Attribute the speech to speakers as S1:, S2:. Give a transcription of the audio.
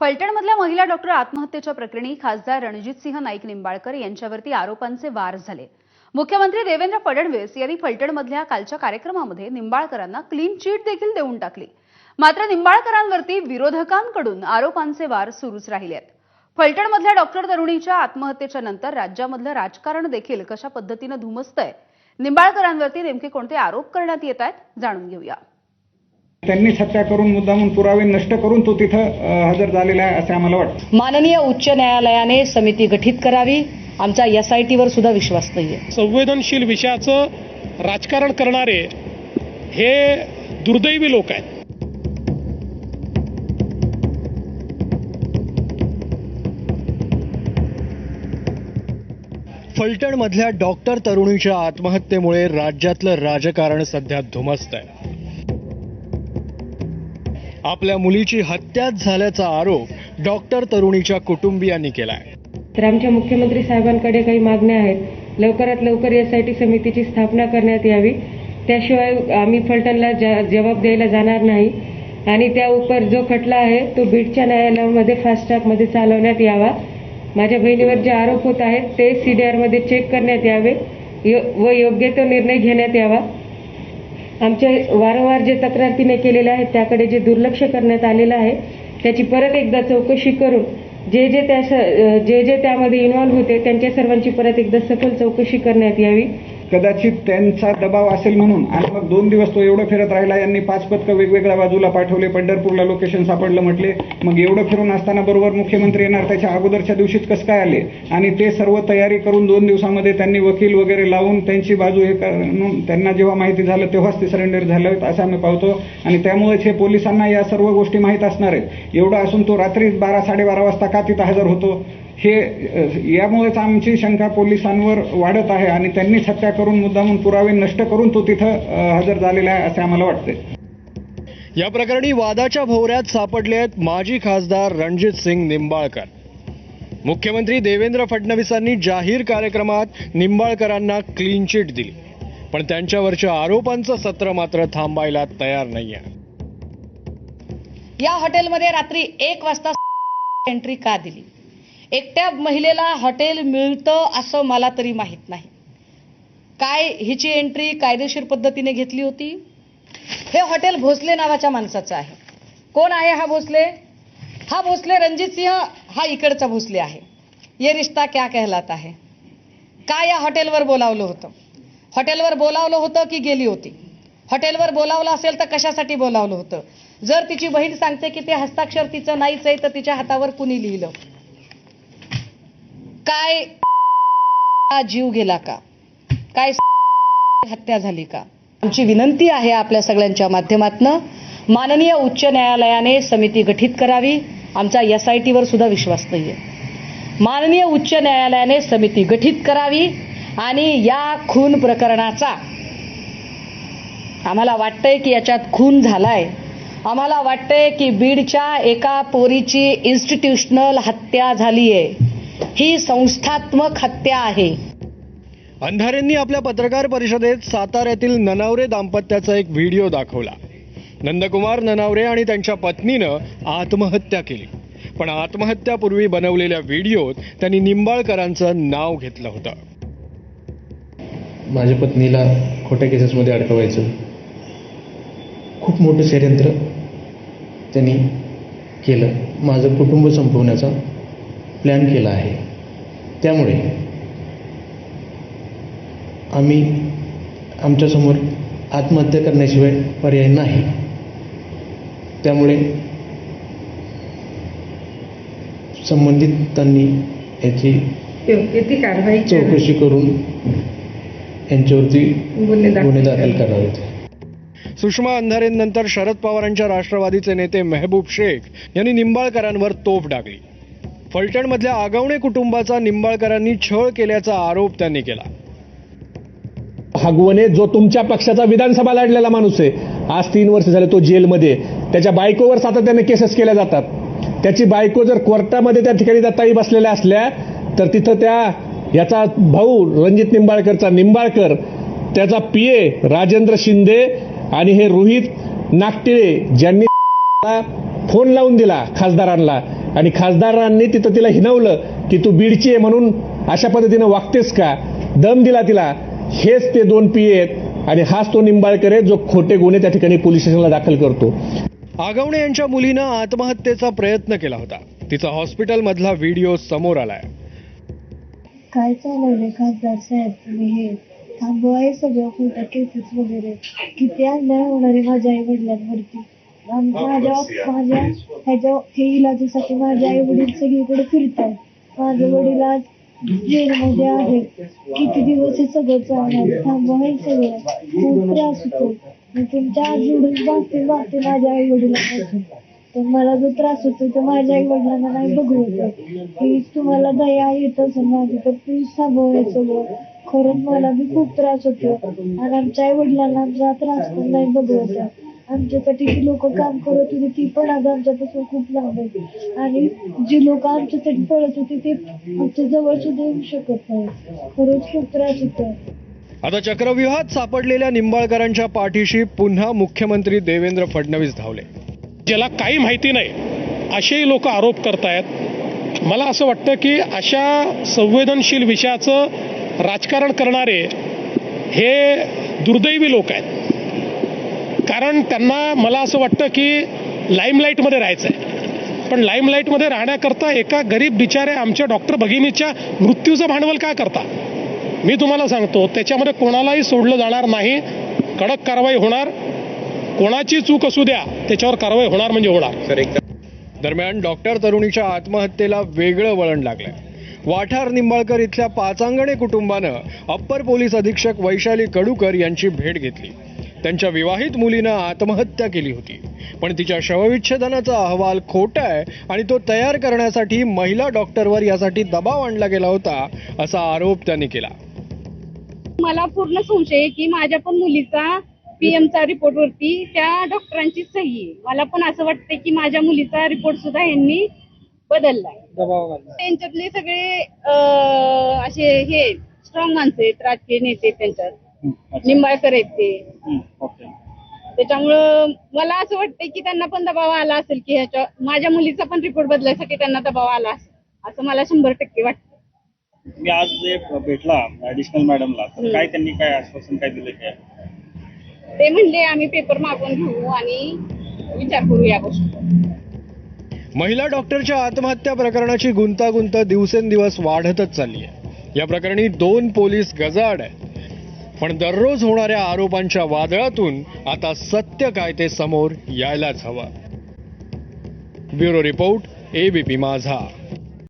S1: फलटणमधल्या महिला डॉक्टर आत्महत्येच्या प्रकरणी खासदार रणजितसिंह नाईक निंबाळकर यांच्यावरती आरोपांचे वार झाले. मुख्यमंत्री देवेंद्र फडणवीस यांनी फलटणमधल्या कालच्या कार्यक्रमामध्ये निंबाळकरांना क्लीन चिट देखील देऊन टाकली. मात्र निंबाळकरांवरती विरोधकांकडून आरोपांचे वार सुरूच राहिले आहेत. फलटणमधल्या डॉक्टर तरुणीच्या आत्महत्येच्या नंतर राज्यामधलं राजकारण देखील कशा पद्धतीनं धुमसतंय? निंबाळकरांवरती नेमके कोणते आरोप करण्यात येत आहेत? जाणून घेऊया.
S2: त्यांनीच हत्या करून मुद्दामून पुरावे नष्ट करून तो तिथं हजर झालेला आहे असे आम्हाला वाटतं.
S3: माननीय उच्च न्यायालयाने समिती गठीत करावी. आमचा एस आय टीवर सुद्धा विश्वास नाहीये.
S4: संवेदनशील विषयाचं राजकारण करणारे हे दुर्दैवी लोक आहेत.
S5: फलटणमधल्या डॉक्टर तरुणीच्या आत्महत्येमुळे राज्यातलं राजकारण सध्या धुमसत आहे. आपल्या मुलीची हत्याच झाल्याचा आरोप डॉक्टर तरुणीच्या कुटुंबियांनी केलाय.
S6: तर आमच्या मुख्यमंत्री साहेबांकडे काही मागण्या आहेत. लवकरात लवकर एस आय टी समितीची स्थापना करण्यात यावी. त्याशिवाय आम्ही फलटणला जबाब द्यायला जाणार नाही. आणि त्या उपर जो खटला आहे तो बीडच्या न्यायालयामध्ये फास्ट ट्रॅकमध्ये चालवण्यात यावा. माझ्या बहिणीवर जे आरोप होत आहेत ते सी डी आरमध्ये चेक करण्यात यावे. यो- व योग्य तो निर्णय घेण्यात यावा. आमच्या वारंवार जे तक्रार तिने केलेल्या आहेत त्याकडे जे दुर्लक्ष करण्यात आलेलं आहे त्याची परत एकदा चौकशी करून जे जे त्या स- जे जे त्यामध्ये इन्व्हॉल्व्ह होते त्यांच्या सर्वांची परत एकदा सखोल चौकशी करण्यात यावी.
S2: कदाचित त्यांचा दबाव असेल म्हणून. आणि मग दोन दिवस तो एवढं फिरत राहिला यांनी पाच पथकं वेगवेगळ्या बाजूला पाठवले. पंढरपूरला लोकेशन सापडलं म्हटले. मग एवढं फिरून असताना बरोबर मुख्यमंत्री येणार. त्याच्या अगोदरच्या दिवशीच कसं काय आले? आणि ते सर्व तयारी करून दोन दिवसामध्ये त्यांनी वकील वगैरे लावून त्यांची बाजू हे करून त्यांना जेव्हा माहिती झालं तेव्हाच ते सरेंडर झालं असं आम्ही पाहतो. आणि त्यामुळेच हे पोलिसांना या सर्व गोष्टी माहीत असणार आहेत. एवढं असून तो रात्री बारा साडेबारा वाजता का तिथं हजर होतो? हे यामुळेच आमची शंका पोलिसांवर वाढत आहे आणि त्यांनीच हत्या करून मुद्दामून पुरावे नष्ट करून तो तिथं हजर झालेला आहे असे आम्हाला वाटते
S5: या प्रकरणी वादाच्या भोवऱ्यात सापडले आहेत माजी खासदार रणजित सिंग निंबाळकर. मुख्यमंत्री देवेंद्र फडणवीसांनी जाहीर कार्यक्रमात निंबाळकरांना क्लीन चिट दिली. पण त्यांच्यावरच्या आरोपांचं सत्र मात्र थांबायला तयार नाहीये.
S3: या हॉटेलमध्ये रात्री एक वाजता एंट्री का दिली? एकट्या महिलेला हॉटेल मिळतं असं मला तरी माहीत नाही. काय हिची एंट्री कायदेशीर पद्धतीने घेतली होती? हे हॉटेल भोसले नावाच्या माणसाचं आहे. कोण आहे हा भोसले? हा भोसले रणजित सिंह हा इकडचा भोसले आहे. ये रिश्ता क्या कहलात आहे का या हॉटेलवर बोलावलं होतं? हॉटेलवर बोलावलं होतं की गेली होती? हॉटेलवर बोलावलं असेल तर कशासाठी बोलावलं होतं? जर तिची बहीण सांगते की ते हस्ताक्षर तिचं नाहीच आहे तर तिच्या हातावर कुणी लिहिलं? काय हा जीव गेला का? काय हत्या झाली का? आमची विनंती आहे आपल्या सगळ्यांच्या माध्यमातनं माननीय उच्च न्यायालयाने समिती गठीत करावी. आमचा एस आय टीवर सुद्धा विश्वास नाहीये. माननीय उच्च न्यायालयाने समिती गठीत करावी आणि या खून प्रकरणाचा आम्हाला वाटतंय की याच्यात खून झालाय. आम्हाला वाटतंय की बीडच्या एका पोरीची इन्स्टिट्यूशनल हत्या झालीय. ही संस्थात्मक हत्या आहे.
S5: अंधारेंनी आपल्या पत्रकार परिषदेत साताऱ्यातील ननावरे दाम्पत्याचा एक व्हिडिओ दाखवला. नंदकुमार ननावरे आणि त्यांच्या पत्नीनं आत्महत्या केली. पण आत्महत्यापूर्वी बनवलेल्या व्हिडिओत त्यांनी निंबाळकरांचं नाव घेतलं होतं.
S7: माझ्या पत्नीला खोट्या केसेसमध्ये अडकवायचं. खूप मोठं षडयंत्र त्यांनी केलं. माझं कुटुंब संपवण्याचा प्लॅन केला आहे. त्यामुळे आम्ही आमच्यासमोर आत्महत्या करण्याशिवाय पर्याय नाही. त्यामुळे संबंधितांनी याची
S6: योग्य ती कारवाई
S7: चौकशी करून यांच्यावरती
S6: गुन्हे दाखल
S7: गुन्हे दाखल करावेत
S5: सुषमा अंधारेंनंतर शरद पवारांच्या राष्ट्रवादीचे नेते मेहबूब शेख यांनी निंबाळकरांवर तोफ डागली. फलटणमधल्या आगवणे कुटुंबाचा निंबाळकरांनी छळ केल्याचा आरोप त्यांनी केला.
S8: हागवणे जो तुमच्या पक्षाचा विधानसभा लढलेला माणूस आहे आज तीन वर्ष झाले तो जेलमध्ये त्याच्या बायकोवर सातत्याने केसेस केल्या जातात. त्याची बायको जर कोर्टामध्ये त्या ठिकाणी जाताही बसलेल्या असल्या तर तिथं त्या याचा भाऊ रणजित निंबाळकरचा निंबाळकर त्याचा पीए राजेंद्र शिंदे आणि हे रोहित नागटिळे ज्यांनी फोन लावून दिला खासदारांना आणि खासदारांनी तिथं तिला हिनवलं की तू बीडची आहे म्हणून अशा पद्धतीनं वागतेस का? दम दिला तिला. हेच ते दोन पी आहेत आणि हाच तो निंबाळकर आहे जो खोटे गुन्हे त्या ठिकाणी पोलीस स्टेशनला दाखल करतो.
S5: आगवणे यांच्या मुलीनं आत्महत्येचा प्रयत्न केला होता. तिचा हॉस्पिटलमधला व्हिडिओ समोर आलाय.
S9: काय चालवलंय खासदार साहेब? तुम्ही हे थांबवा हे सगळं खोटं केसेस वगैरे. किती अन्याय होणार आहे माझ्या आई वडिलांवरती माझ्या माझ्या ह्याच्या हे इलाजासाठी माझे आई वडील सगळीकडे फिरतात माझे वडील आज जेलमध्ये आहेत. किती दिवस हे सगळं चालणार थांबवा हे सगळं. खूप त्रास होतो मी तुमच्या आज जोडून मागते मागते माझ्या आई वडिलांपासून तर मला जो त्रास होतो तो माझ्या आई वडिलांना नाही बघवत प्लीज तुम्हाला दया येत असेल माझी तर प्लीज थांबव हे सगळं. खरंच मला बी खूप त्रास होतो आणि आमच्या आई वडिलांना आमचा त्रास पण नाही बघवत. आमच्यासाठी जी लोक काम करत होती ती पण आज आमच्यापासून खूप लांब आहे आणि जी लोक आमच्यासाठी पळत होती ते आमच्या जवळ सुद्धा येऊ शकत नाही खरंच खूप त्रास होतो.
S5: आता चक्रव्यूहात सापडलेल्या निंबाळकरांच्या पाठीशी पुन्हा मुख्यमंत्री देवेंद्र फडणवीस धावले.
S4: ज्याला काही माहिती नाही असेही लोक आरोप करतायत. मला असं वाटतं की अशा संवेदनशील विषयाचं राजकारण करणारे हे दुर्दैवी लोक आहेत. कारण त्यांना मला असं वाटतं की लाईमलाईटमध्ये राहायचं आहे पण लाईमलाईटमध्ये राहण्याकरता एका गरीब बिचारे आमच्या डॉक्टर भगिनीच्या मृत्यूचं भांडवल का करता? मी तुम्हाला सांगतो त्याच्यामध्ये कोणालाही सोडलं जाणार नाही कडक कारवाई होणार कोणाची चूक असू द्या त्याच्यावर कारवाई होणार म्हणजे होणार.
S5: दरम्यान डॉक्टर तरुणीच्या आत्महत्येला वेगळं वळण लागलंय. वाठार निंबाळकर इथल्या पाचांगणे कुटुंबानं अप्पर पोलीस अधीक्षक वैशाली कडूकर यांची भेट घेतली. त्यांच्या विवाहित मुलीनं आत्महत्या केली होती. पण तिच्या शवविच्छेदनाचा अहवाल खोटा आहे आणि तो तयार करण्यासाठी महिला डॉक्टरवर यासाठी दबाव आणला गेला होता असा आरोप त्यांनी केला.
S10: मला पूर्ण संशय आहे की माझ्या पण मुलीचा पीएमचा रिपोर्ट वरती त्या डॉक्टरांची सही आहे. मला पण असं वाटतंय की माझ्या मुलीचा रिपोर्ट सुद्धा यांनी बदललाय त्यांच्यातले सगळे असे हे स्ट्रॉंग माणसं आहेत राजकीय नेते त्यांच्यात. निंबाळकर आहेत ते. त्याच्यामुळं मला असं वाटतंय की त्यांना पण दबाव आला असेल की ह्याच्या माझ्या मुलीचा पण रिपोर्ट बदलायसाठी त्यांना दबाव आला असेल. असं मला शंभर टक्के वाटतं
S11: मी आज जे भेटला ऍडिशनल मॅडमला तर काय त्यांनी काय आश्वासन काय दिलं काय
S10: ते म्हणले आम्ही पेपर मागून घेऊ आणि विचार करू या गोष्टी
S5: महिला डॉक्टरच्या आत्महत्या प्रकरणाची गुंतागुंत दिवसेंदिवस वाढतच चालली आहे. या प्रकरणी दोन पोलीस गजाआड आहेत. पण दररोज होणाऱ्या आरोपांच्या वादळातून आता सत्य काय ते समोर यायलाच हवं. ब्युरो रिपोर्ट एबीपी माझा.